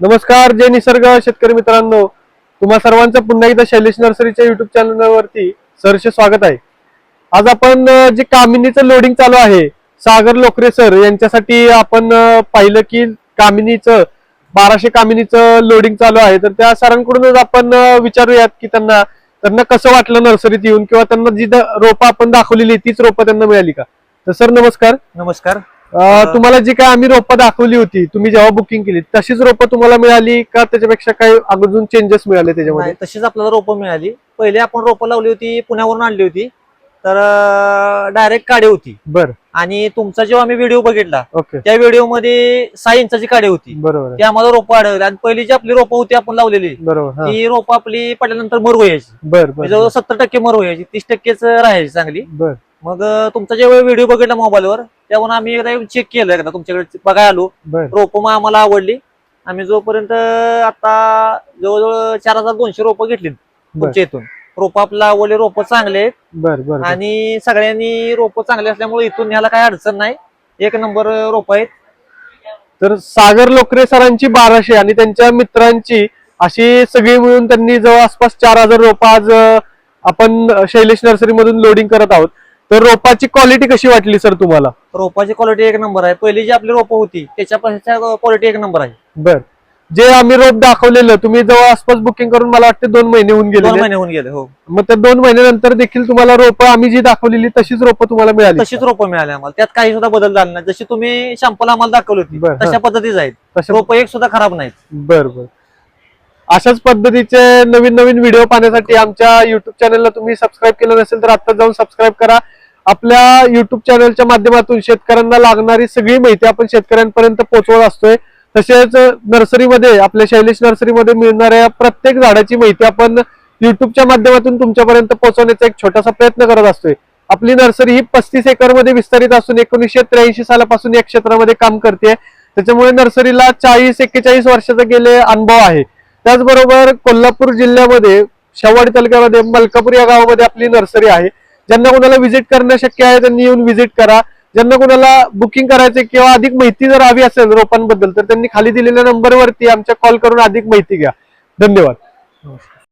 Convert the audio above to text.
नमस्कार जय निसर्ग शेतकरी मित्रांनो. तुम्हा सर्वांचं पुन्हा एकदा शैलेश नर्सरीच्या युट्यूब चॅनलवरती सरचे स्वागत आहे. आज आपण जे कामिनीचं लोडिंग चालू आहे सागर लोकरे सर यांच्यासाठी आपण पाहिलं की कामिनीचं बाराशे कामिनीचं लोडिंग चालू आहे. तर त्या सरांकडूनच आपण विचारूयात की त्यांना त्यांना कसं वाटलं नर्सरीत येऊन किंवा त्यांना जी रोपं आपण दाखवलेली तीच रोपं त्यांना मिळाली का? तर सर नमस्कार. नमस्कार. तुम्हाला जी काय आम्ही रोपं दाखवली होती तुम्ही जेव्हा बुकिंग केली तशीच रोपं तुम्हाला मिळाली का त्याच्यापेक्षा काही अजून चेंजेस मिळाले त्याच्यामध्ये? नाही तशीच आपल्याला रोपं मिळाली. पहिले आपण रोपं लावली होती पुण्यावरून आणली होती. तर डायरेक्ट काडी होती. बर. आणि तुमचा जेव्हा आम्ही व्हिडिओ बघितला ओके त्या व्हिडिओमध्ये सहा इंचाची काडी होती. बरोबर आहे. ती आम्हाला रोपं आढळली आणि पहिली जी आपली रोपं होती आपण लावलेली बरोबर हा. ती रोपं आपली पडल्यानंतर मर व्हायची. बर बर जवळ सत्तर टक्के मर व्हायची. तीस टक्केच राहायची चांगली. बर. मग तुमचा जेव्हा व्हिडिओ बघितला मोबाईलवर तेव्हा आम्ही एकदा चेक केलं एकदा. तुमच्याकडे बघायला आलो. बर. रोपं मग आम्हाला आवडली. आम्ही जोपर्यंत आता जवळजवळ चार हजार दोनशे रोपं घेतली तुमच्या इथून. रोपं आपल्याला आवडले रोपं चांगले आहेत. बर बर बर. आणि सगळ्यांनी रोपं चांगले असल्यामुळे इथून न्यायला काही अडचण नाही. एक नंबर रोपं आहेत. तर सागर लोकरे सरांची बाराशे आणि त्यांच्या मित्रांची अशी सगळी मिळून त्यांनी जवळ आसपास चार हजार रोपं आज अं, आपण शैलेश नर्सरी मधून लोडिंग करत आहोत. तर रोपाची क्वालिटी कशी वाटली सर तुम्हाला? रोपाची क्वालिटी एक नंबर आहे. पहिली जी आपली रोपं होती त्याच्यापेक्षा क्वालिटी एक नंबर आहे. बर. जे आम्ही रोप दाखवलेलं तुम्ही जवळ आसपास बुकिंग करून मला वाटते दोन महिने होऊन दोन गेले महिने होऊन गेले हो. मग त्या दोन महिन्यानंतर देखील तुम्हाला रोपं आम्ही जी दाखवलेली तशीच रोपं तुम्हाला मिळाली. तशीच रोपं मिळाली आम्हाला. त्यात काही सुद्धा बदल झाला नाही. जशी तुम्ही शॅम्पल आम्हाला दाखवली होती तशा पद्धतीच आहेत. तशा रोपं एक सुद्धा खराब नाहीत. बर बर. अशाच पद्धतीचे नवीन नवीन व्हिडिओ पाहण्यासाठी आमच्या युट्यूब चॅनलला तुम्ही सबस्क्राईब केलं नसेल तर आता जाऊन सबस्क्राईब करा. आपल्या युट्यूब चॅनलच्या माध्यमातून शेतकऱ्यांना लागणारी सगळी माहिती आपण शेतकऱ्यांपर्यंत पोहोचवत असतोय. तसेच नर्सरीमध्ये आपल्या शैलेश नर्सरीमध्ये मिळणाऱ्या प्रत्येक झाडाची माहिती आपण युट्यूबच्या माध्यमातून तुमच्यापर्यंत पोहोचवण्याचा एक छोटासा प्रयत्न करत असतोय. आपली नर्सरी ही पस्तीस एकरमध्ये विस्तारित असून एकोणीसशे त्र्याऐंशी सालापासून या क्षेत्रामध्ये काम करते त्याच्यामुळे नर्सरीला चाळीस एक्केचाळीस वर्षाचा गेले अनुभव आहे. त्याचबरोबर कोल्हापूर जिल्ह्यामध्ये शेवाडी तालुक्यामध्ये मलकापूर या गावामध्ये आपली नर्सरी आहे. ज्यांना कोणाला व्हिजिट करणं शक्य आहे त्यांनी येऊन व्हिजिट करा. ज्यांना कोणाला बुकिंग करायचे किंवा अधिक माहिती जर हवी असेल रोपांबद्दल तर त्यांनी खाली दिलेल्या नंबरवरती आमच्या कॉल करून अधिक माहिती घ्या. धन्यवाद.